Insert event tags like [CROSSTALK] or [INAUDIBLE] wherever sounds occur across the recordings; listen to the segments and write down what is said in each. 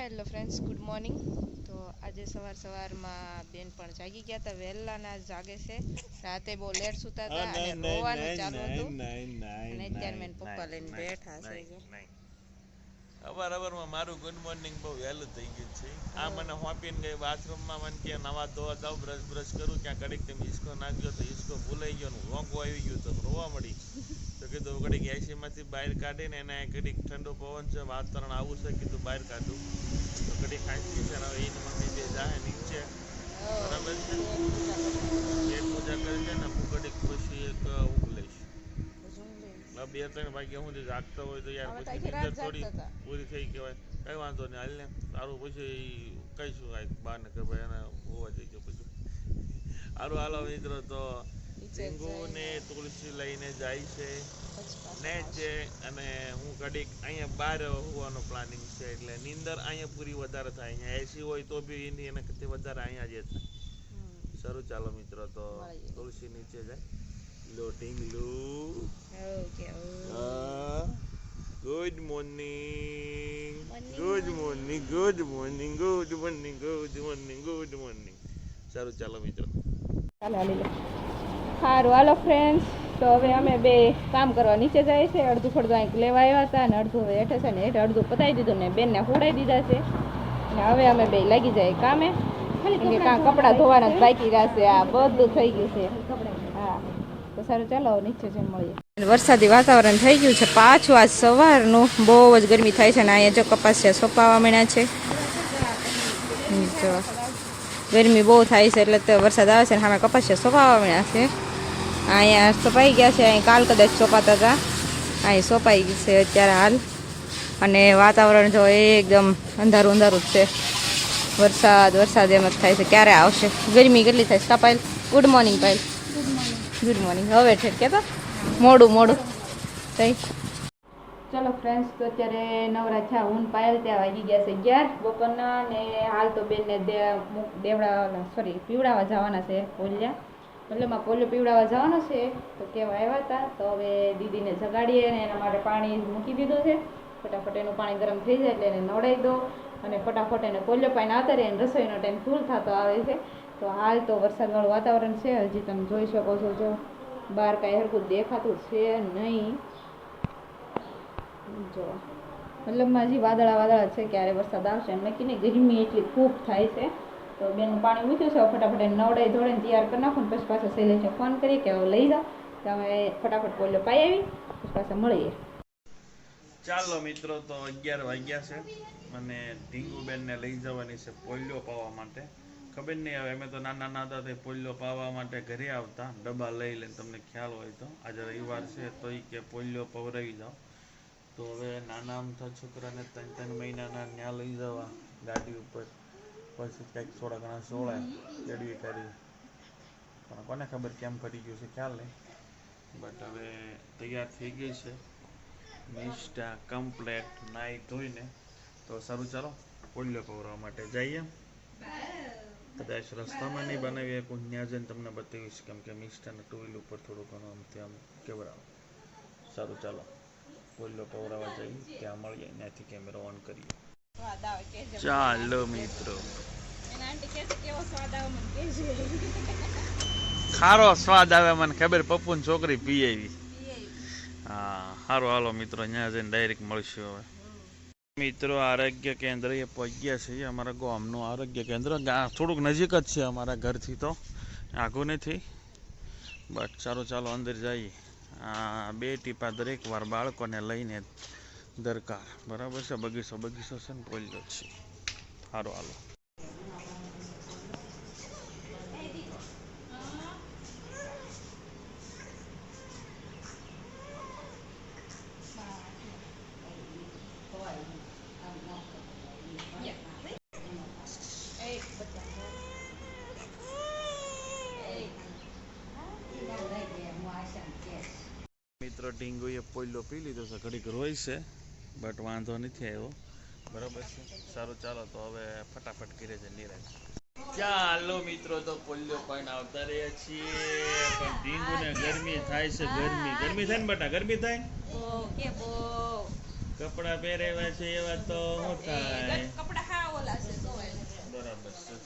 Hello friends good morning તો આજે સવાર સવારમાં બેન પણ જાગી ગયા હતા વહેલાના જાગે છે. રાતે બહુ લેટ સુતા હતા અને રોવાનું ચાલુ હતું. અને અત્યારે મેં પપ્પા લઈને બેઠા છે. જો. અવાર મારું ગુડ મોર્નિંગ બહુ વહેલું થઈ ગયું છે. આ મને હોપીને ગઈ બાથરૂમમાં મને કે નવા ધોવા જાવ બ્રશ બ્રશ કરું ક્યાં ઘડીક તમે હિસકો નાખ્યો તો હિસકો ભૂલાઈ ગયો ને રોંકો આવી ગયું તો રોવા મળી. તો કીધું ઘડીક એસીમાંથી બહાર કાઢીને એને ઘડીક ઠંડુ પવન છે વાતાવરણ આવું છે કીધું બહાર કાઢું. તો ઘડીક ખાંસી છે હવે એની મમ્મી બે જાય નીચે. બરાબર છે? પેટ પૂજા કરી છે ને હું ઘડીક પછી એક બે ત્રણ વાગ્યા સુધી જાગતા હોય તો યાર પછી નિંદર થોડી પૂરી થઈ કહેવાય. કઈ વાંધો નહીં હાલ ને. તારું પછી કહીશું આ બાને કે ભાઈ એને હોવા જઈ પછી. સારું હાલો મિત્રો તો નીચે ને. તુલસી લઈને જાય છે. ને છે અને હું ઘડીક અહીંયા બહાર હોવાનું પ્લાનિંગ છે એટલે નિંદર અહીંયા પૂરી વધારે થાય. અહીંયા એસી હોય તો બી એની એના કરતી વધારે અહીંયા જ થાય. સારું ચાલો મિત્રો તો તુલસી નીચે જાય. લો ઢીંગલું ઓકે ઓ. Good morning Morning, good morning good morning good morning good morning good morning સારું ચાલો મિત્રો. સારું હાલો ફ્રેન્ડ્સ તો હવે અમે બે કામ કરવા નીચે જાય છે. અડધું ફળદું અહીં લેવા આવ્યા હતા અને અડધું હવે હેઠે છે ને હેઠે અડધું પતાવી દીધું ને બેનને હુડાઈ દીધા છે. અને હવે અમે બે લાગી જાય કામે. કે કપડાં ધોવાના જ બાકી રહેશે આ બધું થઈ ગયું છે. તો સારું, ચાલો નીચે જઈને મળીએ. વરસાદી વાતાવરણ થઈ ગયું છે. પાછું આજ સવારનું બહુ જ ગરમી થાય છે અને અહીંયા જો કપાસ છે સોપાવા માંડ્યા છે. જો. ગરમી બહુ થાય છે એટલે તો વરસાદ આવે છે ને સામે કપાસિયા સોપાવા મળ્યા છે. અહીંયા સોપાઈ ગયા છે, અહીં કાલ કદાચ સોપાતા હતા. અહીં સોપાઈ છે અત્યારે હાલ. અને વાતાવરણ જો એકદમ અંધારું અંધારું જ છે. વરસાદ વરસાદ એમ જ થાય છે. ક્યારે આવશે? ગરમી કેટલી થાય છે? Payal? Good morning Payal. Good morning હવે છે કે તો મોડું મોડું. થઈ ચલો ફ્રેન્ડ્સ તો અત્યારે નવરા થયા, ઊન પાયલ ત્યાં વાગી ગયા છે અગિયાર. બપોરના ને હાલ તો બેનને દેવડાવવાના સોરી પીવડાવવા જવાના છે પોલિયા. મતલબ આ પોલિયો પીવડાવવા જવાનો છે, તો કેવા આવ્યા હતા, તો હવે દીદીને જગાડીએ અને એના માટે પાણી મૂકી દીધું છે. ફટાફટ એનું પાણી ગરમ થઈ જાય એટલે એને નવડાવી દો. અને ફટાફટ એને પોલ્યો પાણી આવતા રહે અને રસોઈનો ટાઈમ ફૂલ થતો આવે છે. તો હાલ તો વરસાદવાળું વાતાવરણ છે. હજી તમે જોઈ શકો છો જો બહાર કાંઈ હરખું દેખાતું છે નહીં. જો મતલબ હજી વાદળા વાદળા છે ક્યારે વરસાદ આવશે એમ નક્કી નહીં. ગરમી એટલી ખૂબ થાય છે. તો બેનું પાણી મૂક્યું છે. ફટાફટ નવડાઈ ધોળીને તૈયાર કરી નાખું પછી પાછા શૈલેષને ફોન કરી કે લઈ જાઓ. તમે ફટાફટ પોલ્યો પાઈ આવી, પછી પાછા મળીએ. ચાલો મિત્રો, તો અગિયાર વાગ્યા છે. અને ઢીંગુબેનને લઈ જવાની છે પોલિયો પાવા માટે. ખબર નહીં હવે અમે તો નાના નાના હતા પોલિયો પાવા માટે ઘરે આવતા. ડબ્બા લઈ લઈને તમને ખ્યાલ હોય તો. આજે રવિવાર છે, તો એ કે પોલિયો પવરાવી જાઓ. તો હવે નાના અમથા છોકરાને ત્રણ ત્રણ મહિનાના ન્યા લઈ જવા ગાડી ઉપર. પછી કંઈક થોડા ઘણા સોળાય ચડવી કરી. પણ કોને ખબર કેમ ફરી ગયું છે, ખ્યાલ નહીં. બટ હવે તૈયાર થઈ ગઈ છે. નિષ્ઠા કમ્પ્લેટ નાઈ ધોઈને તો સારું ચાલો પોલિયો પવરાવા માટે જઈએ. કદાચ રસ્તામાં નહીં બનાવીએ કોઈ ત્યાં જઈને તમને બતાવીશ કેમ કે મિષ્ટાને ટુ વ્હીલ ઉપર થોડું ઘણું આમ ત્યાં કેવડાવ સારું ચાલો. પોલિયો પવરાવા જઈએ ત્યાં મળીએ ત્યાંથી કેમેરો ઓન કરીએ. ચાલો મિત્રો. ખારો સ્વાદ આવે મને ખબર પપ્પુની છોકરી પી આવી હા સારું હાલો મિત્રો ત્યાં જઈને ડાયરેક્ટ મળશું હવે. મિત્રો, આરોગ્ય કેન્દ્ર એ પહોંચ્યા છે, અમારા ગામનું આરોગ્ય કેન્દ્ર. થોડુંક નજીક જ છે અમારા ઘરથી તો. આઘું નથી. બટ ચાલો ચાલો, અંદર જઈએ. આ બે ટીપા દરેક વાર બાળકોને લઈને દરકાર. બરાબર છે? બગીચો બગીચો છે ને, પોલ્યો છે. સારું હાલો. ઢીંગુએ પોઈલો પી લીધો છે. ઘડીક રોય છે બટ વાંધો નથી આવ્યો. બરાબર છે? સારું ચાલો તો હવે ફટાફટ કરે છે નિરાશ. ચાલો મિત્રો તો પોલ્યો પણ આવતા રહ્યા છીએ. પણ ઢીંગુને ગરમી થાય છે ગરમી. ગરમી થાય ને બટા? ગરમી થાય? કપડા પહેરેવા છે એવા તો શું થાય? કપડા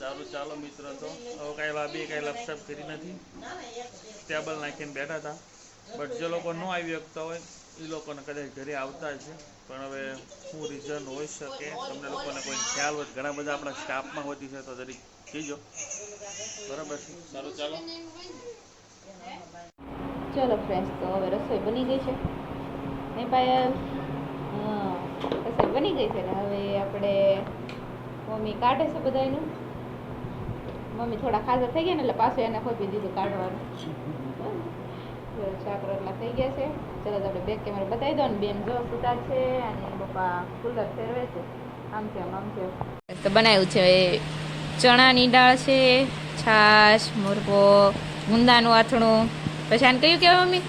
સારું ચાલો મિત્રો તો. હવે કાંઈ વાબી કાંઈ લપસપ કરી નથી. ટેબલ નાખીને બેઠા હતા. બટ જે લોકો ન આવી શકતા હોય એ લોકોને કદાચ ઘરે આવતા છે પણ હવે શું રીઝન હોઈ શકે? તમને લોકોને કોઈ ખ્યાલ હોય ઘણા બધા આપણા સ્ટાફમાં હોતી છે તો જરીક કહેજો. બરાબર છે? સારું, ચાલો. ચલો ફ્રેન્ડ્સ તો હવે રસોઈ બની ગઈ છે. ને પાયલ રસોઈ બની ગઈ છે ને? હવે આપણે મમ્મી કાઢે છે બધાનું મમ્મી થોડા ખાધા થઈ ગયા ને એટલે પાછું એને ખોપી દીધું કાઢવાનું. શાક રોટલા થઈ ગયા છે. ચલો આપણે બેક કેમેરા બતાવી દો ને. બેન જો સુતા છે અને પપ્પા કુલર ફેરવે છે. આમ છે આમ આમ છે. તો બનાવ્યું છે ચણાની દાળ છે છાશ મુરગો ગુંદાનું આથણું. પછી આને કયું કહેવાય મમ્મી?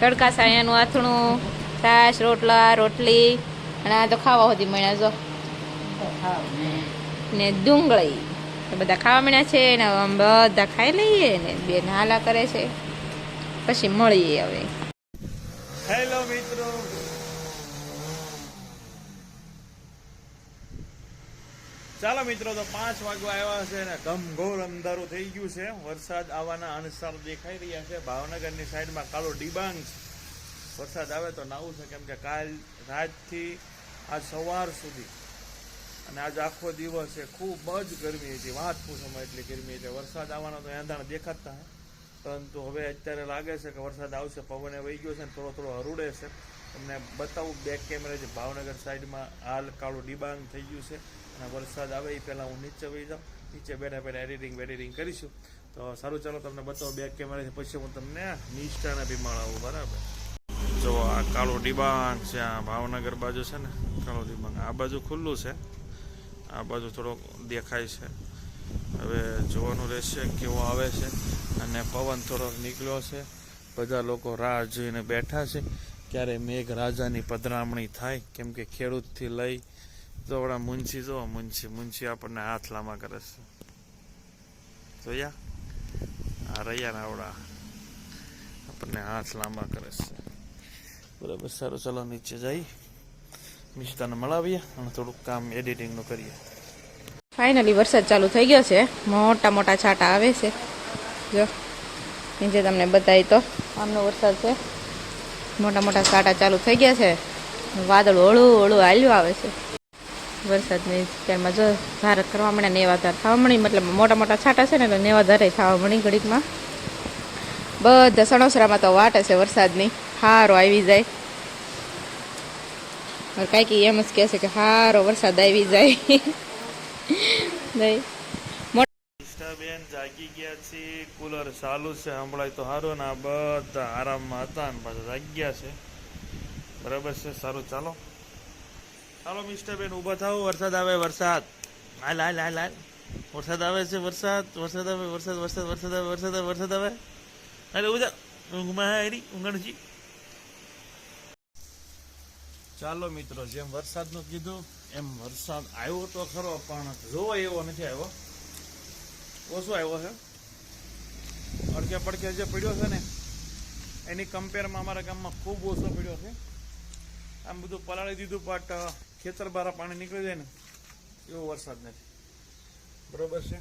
તડકા સાયાનું આથણું છાશ રોટલા રોટલી. અને આ તો ખાવા સુધી મળ્યા જો. ને ડુંગળી. તો બધા ખાવા મળ્યા છે ને બધા ખાઈ લઈએ ને બે નાલા કરે છે. પછી મળીએ હવે. હેલો મિત્રો. ચાલો, મિત્રો, તો પાંચ વાગવા આવ્યા છે ને ઘમઘોર અંધારું થઈ ગયું છે. વરસાદ આવવાના અનુસાર દેખાઈ રહ્યા છે. ભાવનગરની સાઈડમાં કાળો ડિબાંગ વરસાદ આવે તો નાવું છે, કેમ કે કાલ રાતથી આજ સવાર સુધી અને આજ આખો દિવસ છે, ખૂબ જ ગરમી હતી. વાત પૂછવામાં એટલી ગરમી એટલે વરસાદ આવવાનો તો એંધાણ દેખાતા પરંતુ હવે અત્યારે લાગે છે કે વરસાદ આવશે, પવને વહી ગયો છે ને થોડો થોડો હરુડે છે. તમને બતાવું બેક કેમેરાથી ભાવનગર સાઈડમાં હાલ કાળું ડિબાંગ થઈ ગયું છે અને વરસાદ આવે એ પહેલાં હું નીચે વહી જાઉં. નીચે બેઠા બેઠા એડિટિંગ વેડિટિંગ કરીશું. તો સારું, ચાલો તમને બતાવો બેક કેમેરાથી પછી હું તમને નિષ્ઠાને બી મળાવું બરાબર? જો આ કાળું ડિબાંગ છે, આ ભાવનગર બાજુ છે ને, કાળું ડિબાંગ, આ બાજુ ખુલ્લું છે. આ બાજુ થોડોક દેખાય છે. હવે જોવાનું રહેશે કેવો આવે છે અને પવન થોડોક નીકળ્યો છે. બધા લોકો રાહ જોઈને બેઠા છે. ક્યારે મેઘ રાજાની પધરામણી થાય, કેમ કે ખેડૂતથી લઈ તો આપણા મુનશી જો, મુનશી મુનશી આપણને હાથ લાંબા કરે છે. જોયા? આ રહ્યા આવડા. આપણને હાથ લાંબા કરે છે. બરાબર, સારું, ચાલો નીચે જઈ મિષ્ટાને મળાવીએ અને થોડુંક કામ એડિટિંગનું કરીએ. ફાઇનલી વરસાદ ચાલુ થઈ ગયો છે. મોટા મોટા છાંટા આવે છે. જો નીચે તમને બતાવી તો આમનો વરસાદ છે. મોટા મોટા છાંટા ચાલુ થઈ ગયા છે. વાદળ હળું હળું હાલ્યું આવે છે. વરસાદની ત્યારમાં જો ધાર કરવા મળે નેવાધાર થવા મળી. મતલબ મોટા મોટા છાંટા છે ને એટલે નેવાધારે થવા મળી ઘડીકમાં. બધા સણોસરામાં તો વાટે છે વરસાદની. હારો આવી જાય. કાંઈક એમ જ કહે છે કે સારો વરસાદ આવી જાય. નહીં. બેન જાગી ગયા છે, કુલર ચાલુ છે હમણાં તો સારું ને આ બધા આરામમાં હતા ને પાછા જાગ્યા છે. બરાબર છે, સારું, ચાલો. ચાલો મિસ્ટર બેન ઊભા થાવ વરસાદ આવે, વરસાદ. હાલ હાલ હાલ હાલ. વરસાદ આવે છે, વરસાદ. વરસાદ આવે, વરસાદ વરસાદ વરસાદ આવે વરસાદ આવે વરસાદ આવે. અરે ઉજા ઊંઘમાં હારી, ઊંઘણજી. ચાલો મિત્રો, જેમ વરસાદનું કીધું, એમ વરસાદ આવ્યો તો ખરો, પણ જોવો એવો નથી આવ્યો. ઓછો આવ્યો છે. અડકે પડકે જે પડ્યો છે ને, એની કમ્પેરમાં અમારા ગામમાં ખૂબ ઓછો પડ્યો છે. આમ બધું પલાળી દીધું બટ ખેતર બારા પાણી નીકળી જાય ને, એવો વરસાદ નથી. બરોબર છે?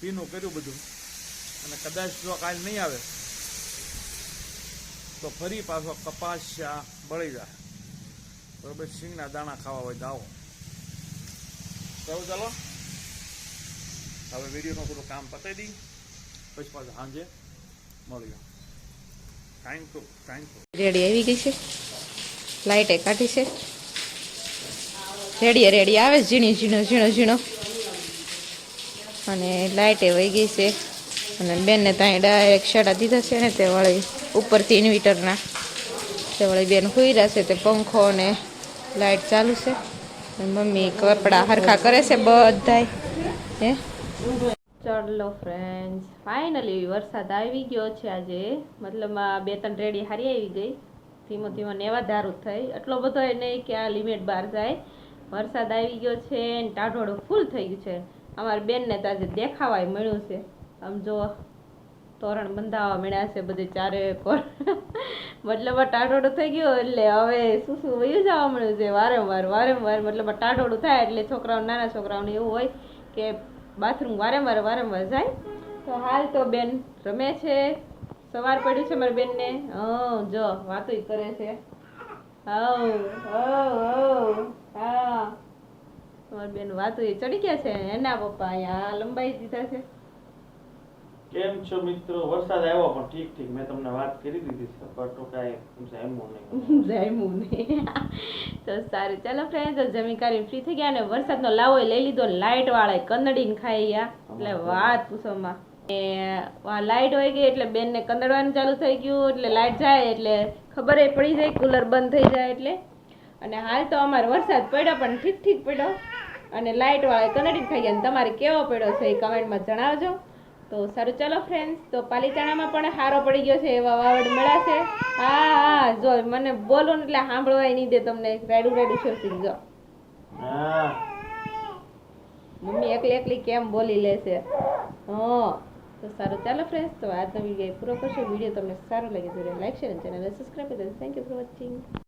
પીનું કર્યું બધું. અને કદાચ જો કાલ નહીં આવે, તો ફરી પાછો કપાસિયા બળી જાય બરોબર સિંગના દાણા ખાવા હોય તો આવો. ચાલો. હવે વિડીયોમાં થોડું કામ પતાવી દઈ પછી પાછું સાંજે મળ્યો thank you thank you ready આવી ગઈ છે. લાઇટે કાઢી છે. રેડીએ રેડી. આવે ઝીણી, ઝીણો ઝીણો ઝીણો. અને લાઇટે વહી ગઈ છે. અને બેનને ત્યાં ડાયરેક્ટ શેડા દીધા છે ને તે વળી ઉપરથી ઇન્વિટરના તે વળી બેન હોઈ રહેશે તે પંખો અને લાઇટ ચાલુ છે. મમ્મી કપડા હરખા કરે છે બધાય. હે? ચલો ફ્રેન્ડ્સ ફાઇનલી વરસાદ આવી ગયો છે આજે. મતલબ બે ત્રણ રેડી હારી આવી ગઈ. ધીમો ધીમો નેવાધારું થઈ. એટલો બધો એ નહીં કે આ લિમિટ બહાર જાય. વરસાદ આવી ગયો છે ને ટાઢોળું ફૂલ થઈ ગયું છે. અમારી બેનને તો આજે દેખાવાય મળ્યું છે. આમ જો તોરણ બંધાવા મળ્યા છે બધે ચારે કોર. મતલબ આ ટાઢોડું થઈ ગયો એટલે હવે શું શું વયું જવા મળ્યું છે? વારંવાર વારંવાર મતલબ આ ટાઢોડું થાય એટલે છોકરાઓ, નાના છોકરાઓને એવું હોય કે બાથરૂમ વારંવાર વારંવાર જાય. તો હાલ તો બેન રમે છે, સવાર પડ્યું છે મારી બેનને. હં, જો, વાતો કરે છે. હા. મારી બેન વાતો ચડી ગયા છે. એના પપ્પા અહીંયા લંબાઈ દીધા છે. કેમ છો મિત્રો? વરસાદ આવ્યો પણ ઠીક ઠીક. મેં તમને વાત કરી દીધી છે પણ તો કાંઈ જામ્યું નહીં. [LAUGHS] જામ્યું નહીં. [LAUGHS] તો સારું. ચાલો ફ્રેન્ડ જમી કરી ફ્રી થઈ ગયા અને વરસાદનો લાવો લઈ લીધો. લાઇટ વાળા કંદડીને ખાઈ ગયા. એટલે વાત પૂછોમાં એ લાઇટ હોય ગઈ એટલે બેનને કંદડવાનું ચાલુ થઈ ગયું. એટલે લાઇટ જાય એટલે ખબર પડી જાય કુલર બંધ થઈ જાય એટલે. અને હાલ તો અમારે વરસાદ પડ્યો પણ ઠીક ઠીક પડ્યો. અને લાઇટ વાળા કંદડીને ખાઈ ગયા. અને તમારે કેવો પડ્યો છે એ કમેન્ટમાં જણાવજો. તો સારું ચાલો ફ્રેન્ડ્સ તો પાલીતાણામાં પણ હારો પડી ગયો છે એવા વાવડ મળ્યા છે. હા હા જો મને બોલો ને એટલે સાંભળવાય નહીં દે તમને રાડું રાડું શોધી જો. મમ્મી એકલી એકલી કેમ બોલી લેશે હા તો સારું ચાલો ફ્રેન્ડ્સ તો આજનો વીડિયો પૂરો કરશો. વીડિયો તમને સારો લાગે તો લાઈક શેર અને ચેનલને સબસ્ક્રાઈબ કરી દેજો. Thank you for watching